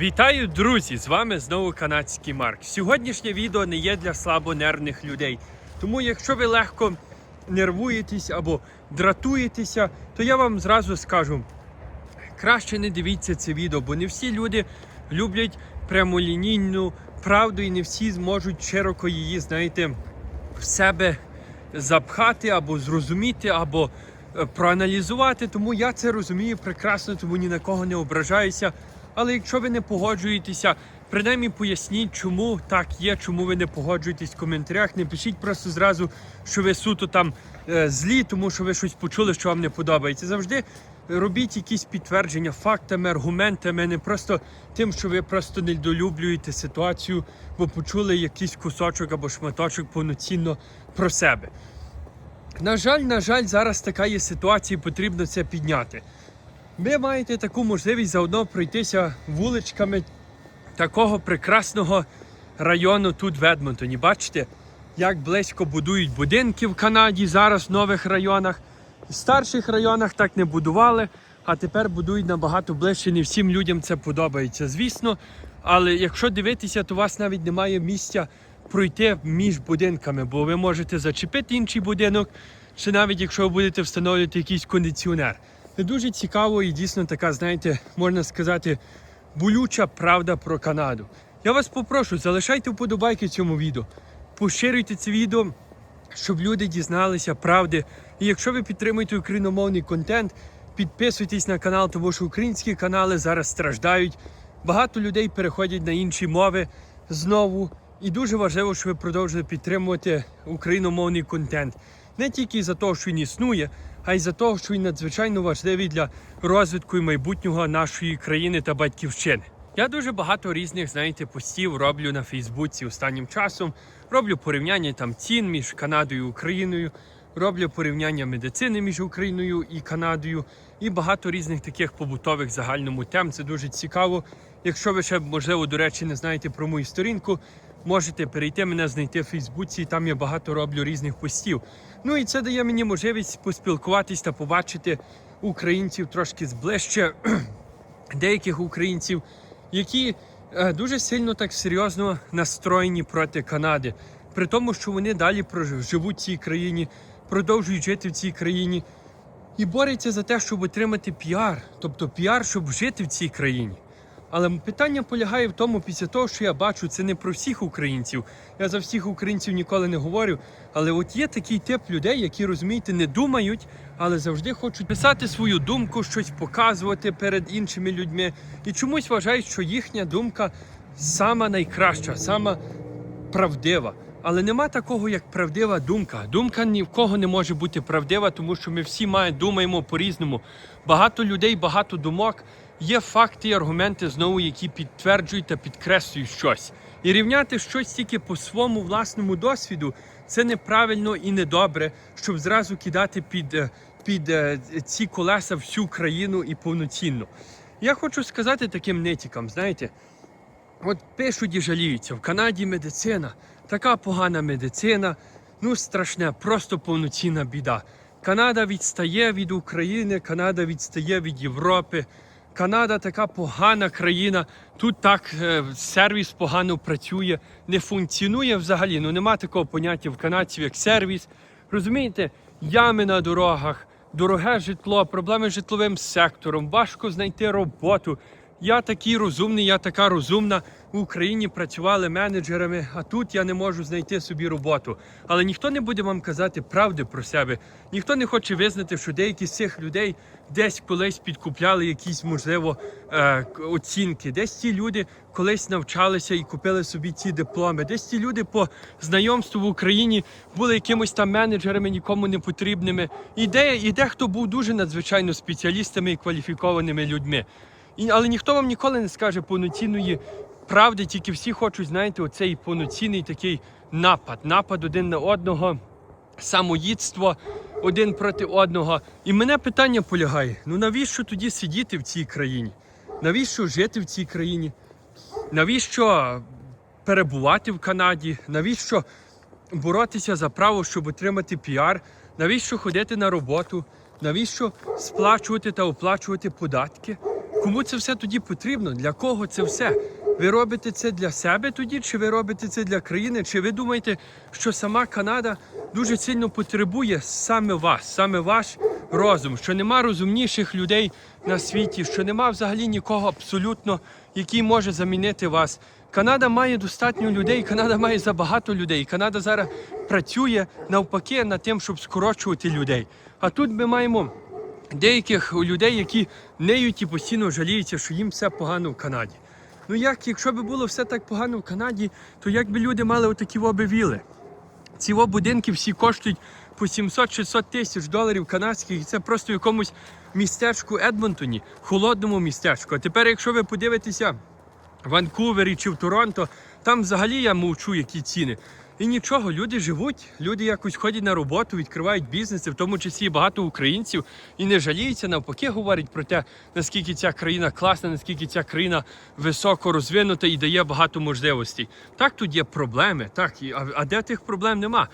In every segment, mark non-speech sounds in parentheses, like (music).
Вітаю, друзі! З вами знову канадський Марк. Сьогоднішнє відео не є для слабонервних людей. Тому, якщо ви легко нервуєтесь або дратуєтеся, то я вам зразу скажу: краще не дивіться це відео, бо не всі люди люблять прямолінійну правду і не всі зможуть широко її, знаєте, в себе запхати або зрозуміти, або е, проаналізувати. Тому я це розумію прекрасно, тому ні на кого не ображаюся. Але якщо ви не погоджуєтеся, принаймні поясніть, чому так є, чому ви не погоджуєтесь в коментарях. Не пишіть просто зразу, що ви суто там е, злі, тому що ви щось почули, що вам не подобається. Завжди робіть якісь підтвердження фактами, аргументами, не просто тим, що ви просто недолюблюєте ситуацію, бо почули якийсь кусочок або шматочок повноцінно про себе. На жаль, на жаль, зараз така є ситуація, і потрібно це підняти. Ви маєте таку можливість заодно пройтися вуличками такого прекрасного району тут в Едмонтоні. Бачите, як близько будують будинки в Канаді зараз в нових районах. В старших районах так не будували, а тепер будують набагато ближче. Не всім людям це подобається, звісно. Але якщо дивитися, то у вас навіть немає місця пройти між будинками, бо ви можете зачепити інший будинок, чи навіть якщо ви будете встановлювати якийсь кондиціонер. Це дуже цікаво і дійсно така, знаєте, можна сказати, болюча правда про Канаду. Я вас попрошу, залишайте вподобайки цьому відео, поширюйте це відео, щоб люди дізналися правди. І якщо ви підтримуєте україномовний контент, підписуйтесь на канал, тому що українські канали зараз страждають. Багато людей переходять на інші мови знову. І дуже важливо, щоб ви продовжили підтримувати україномовний контент. Не тільки за те, що він існує, а й за те, що він надзвичайно важливий для розвитку і майбутнього нашої країни та батьківщини. Я дуже багато різних, знаєте, постів роблю на Фейсбуці останнім часом. Роблю порівняння там цін між Канадою і Україною, роблю порівняння медицини між Україною і Канадою, і багато різних таких побутових загальному тем. Це дуже цікаво. Якщо ви ще, можливо, до речі, не знаєте про мою сторінку, можете перейти мене знайти в Фейсбуці, там я багато роблю різних постів. Ну і це дає мені можливість поспілкуватись та побачити українців трошки зближче, (clears throat) деяких українців, які е, дуже сильно так серйозно настроєні проти Канади, при тому, що вони далі живуть в цій країні, продовжують жити в цій країні і борються за те, щоб отримати піар, тобто піар, щоб жити в цій країні. Але питання полягає в тому, після того, що я бачу, це не про всіх українців. Я за всіх українців ніколи не говорю. Але от є такий тип людей, які розумієте, не думають, але завжди хочуть писати свою думку, щось показувати перед іншими людьми. І чомусь вважають, що їхня думка сама найкраща, сама правдива. Але нема такого, як правдива думка. Думка ні в кого не може бути правдива, тому що ми всі має, думаємо по-різному. Багато людей, багато думок. Є факти і аргументи знову, які підтверджують та підкреслюють щось. І рівняти щось тільки по своєму власному досвіду це неправильно і недобре, щоб зразу кидати під, е, під е, ці колеса всю країну і повноцінно. Я хочу сказати таким нетікам, знаєте, От пишуть і жаліються, в Канаді медицина, така погана медицина, ну страшне, просто повноцінна біда. Канада відстає від України, Канада відстає від Європи. Канада така погана країна. Тут так е, сервіс погано працює, не функціонує взагалі. Ну нема такого поняття в канадців, як сервіс. Розумієте, ями на дорогах, дороге житло, проблеми з житловим сектором, важко знайти роботу. Я такий розумний, я така розумна. В Україні працювали менеджерами, а тут я не можу знайти собі роботу. Але ніхто не буде вам казати правди про себе. Ніхто не хоче визнати, що деякі з цих людей десь колись підкупляли якісь, можливо, е, оцінки. Десь ті люди колись навчалися і купили собі ці дипломи. Десь ті люди по знайомству в Україні були якимось там менеджерами, нікому не потрібними. І, де, дехто був дуже надзвичайно спеціалістами і кваліфікованими людьми. І, але ніхто вам ніколи не скаже повноцінної правди, тільки всі хочуть, знаєте, оцей повноцінний такий напад, напад один на одного, самоїдство один проти одного. І мене питання полягає: ну навіщо тоді сидіти в цій країні? Навіщо жити в цій країні? Навіщо перебувати в Канаді? Навіщо боротися за право, щоб отримати піар? Навіщо ходити на роботу? Навіщо сплачувати та оплачувати податки? Кому це все тоді потрібно? Для кого це все? Ви робите це для себе тоді, чи ви робите це для країни? Чи ви думаєте, що сама Канада дуже сильно потребує саме вас, саме ваш розум, що нема розумніших людей на світі, що нема взагалі нікого абсолютно, який може замінити вас. Канада має достатньо людей, Канада має забагато людей. Канада зараз працює навпаки над тим, щоб скорочувати людей. А тут ми маємо деяких людей, які неють і постійно жаліються, що їм все погано в Канаді. Ну як, якщо б було все так погано в Канаді, то як би люди мали отакі воби віли? Ці будинки всі коштують по 700-600 тисяч доларів канадських, і це просто в якомусь містечку Едмонтоні, холодному містечку. А тепер, якщо ви подивитеся в Ванкувері чи в Торонто, там взагалі я мовчу, які ціни. І нічого, люди живуть, люди якось ходять на роботу, відкривають бізнеси, в тому числі багато українців, і не жаліються, навпаки, говорять про те, наскільки ця країна класна, наскільки ця країна високо розвинута і дає багато можливостей. Так, тут є проблеми, так, а, а де тих проблем нема?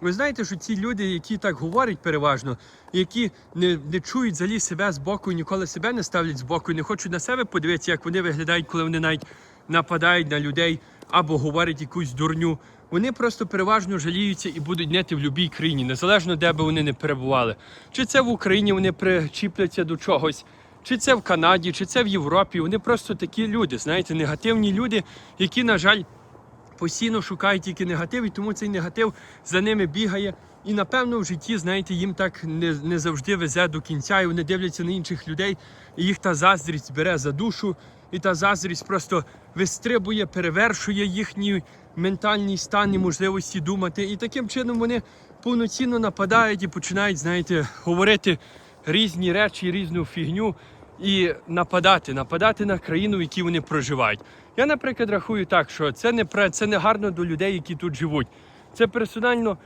Ви знаєте, що ці люди, які так говорять переважно, які не, не чують взагалі себе з боку, ніколи себе не ставлять з боку, не хочуть на себе подивитися, як вони виглядають, коли вони навіть нападають на людей або говорять якусь дурню. Вони просто переважно жаліються і будуть нети в будь-якій країні, незалежно де би вони не перебували. Чи це в Україні вони причіпляться до чогось, чи це в Канаді, чи це в Європі. Вони просто такі люди, знаєте, негативні люди, які, на жаль, постійно шукають тільки негатив, і тому цей негатив за ними бігає. І напевно в житті, знаєте, їм так не, не завжди везе до кінця, і вони дивляться на інших людей, і їх та заздрість бере за душу, і та заздрість просто вистрибує, перевершує їхній ментальний стан і можливості думати. І таким чином вони повноцінно нападають і починають, знаєте, говорити різні речі, різну фігню і нападати, нападати на країну, в якій вони проживають. Я, наприклад, рахую так, що це не це не гарно до людей, які тут живуть. Це персонально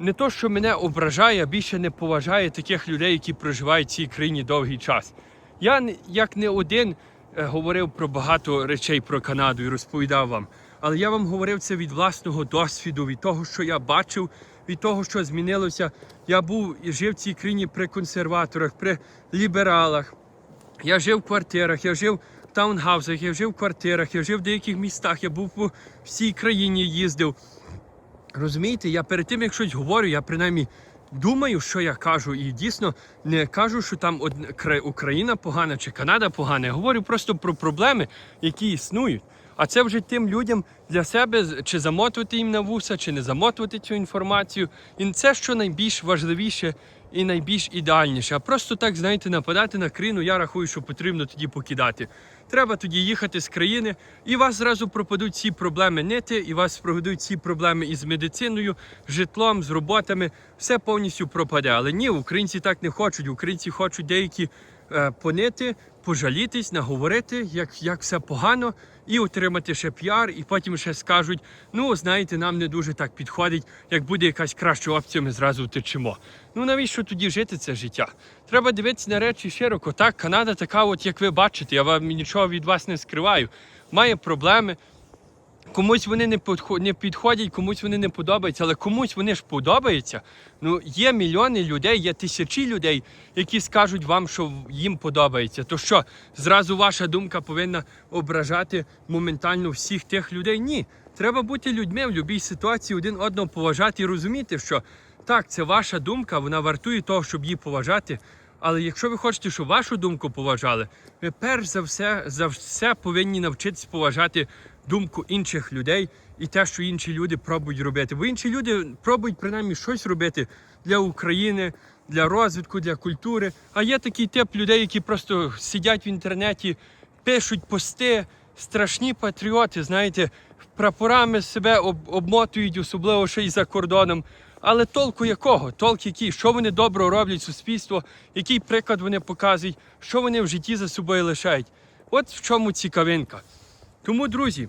не то, що мене ображає, а більше не поважає таких людей, які проживають в цій країні довгий час. Я як не один е, говорив про багато речей про Канаду і розповідав вам. Але я вам говорив це від власного досвіду, від того, що я бачив, від того, що змінилося. Я був і жив в цій країні при консерваторах, при лібералах. Я жив в квартирах, я жив в таунгаузах, я жив в квартирах, я жив в деяких містах, я був по всій країні їздив. Розумієте, я перед тим, як щось говорю, я принаймні думаю, що я кажу, і дійсно не кажу, що там кра- Україна погана чи Канада погана. Я говорю просто про проблеми, які існують. А це вже тим людям для себе чи замотувати їм на вуса, чи не замотувати цю інформацію. І це що найбільш важливіше і найбільш ідеальніше. А просто так, знаєте, нападати на країну, я рахую, що потрібно тоді покидати. Треба тоді їхати з країни, і вас зразу пропадуть ці проблеми нити, і вас пропадуть ці проблеми із медициною, житлом, з роботами. Все повністю пропаде. Але ні, українці так не хочуть. Українці хочуть деякі е, понити, пожалітись, наговорити, як, як все погано, і отримати ще піар, і потім ще скажуть: ну, знаєте, нам не дуже так підходить. Як буде якась краща опція, ми зразу втечемо. Ну навіщо тоді жити це життя? Треба дивитися на речі широко. Так, Канада така, от як ви бачите, я вам нічого від вас не скриваю. Має проблеми. Комусь вони не не підходять, комусь вони не подобаються, але комусь вони ж подобаються. Ну, є мільйони людей, є тисячі людей, які скажуть вам, що їм подобається. То що, зразу ваша думка повинна ображати моментально всіх тих людей? Ні. Треба бути людьми в будь-якій ситуації, один одного поважати і розуміти, що так, це ваша думка, вона вартує того, щоб її поважати. Але якщо ви хочете, щоб вашу думку поважали, ви перш за все за все повинні навчитись поважати думку інших людей і те, що інші люди пробують робити. Бо інші люди пробують принаймні щось робити для України, для розвитку, для культури. А є такий тип людей, які просто сидять в інтернеті, пишуть пости, страшні патріоти, знаєте, прапорами себе об- обмотують, особливо ще й за кордоном. Але толку якого? Толк який? Що вони добро роблять суспільство, який приклад вони показують, що вони в житті за собою лишають. От в чому цікавинка. Тому, друзі,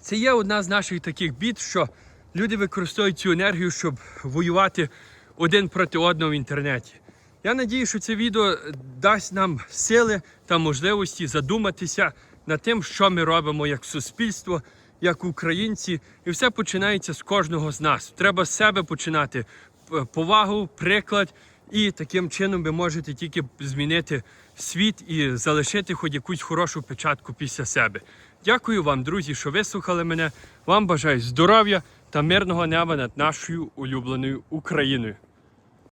це є одна з наших таких бід, що люди використовують цю енергію, щоб воювати один проти одного в інтернеті. Я надію, що це відео дасть нам сили та можливості задуматися над тим, що ми робимо як суспільство, як українці, і все починається з кожного з нас. Треба з себе починати повагу, приклад І таким чином ви можете тільки змінити світ і залишити хоч якусь хорошу печатку після себе. Дякую вам, друзі, що вислухали мене. Вам бажаю здоров'я та мирного неба над нашою улюбленою Україною.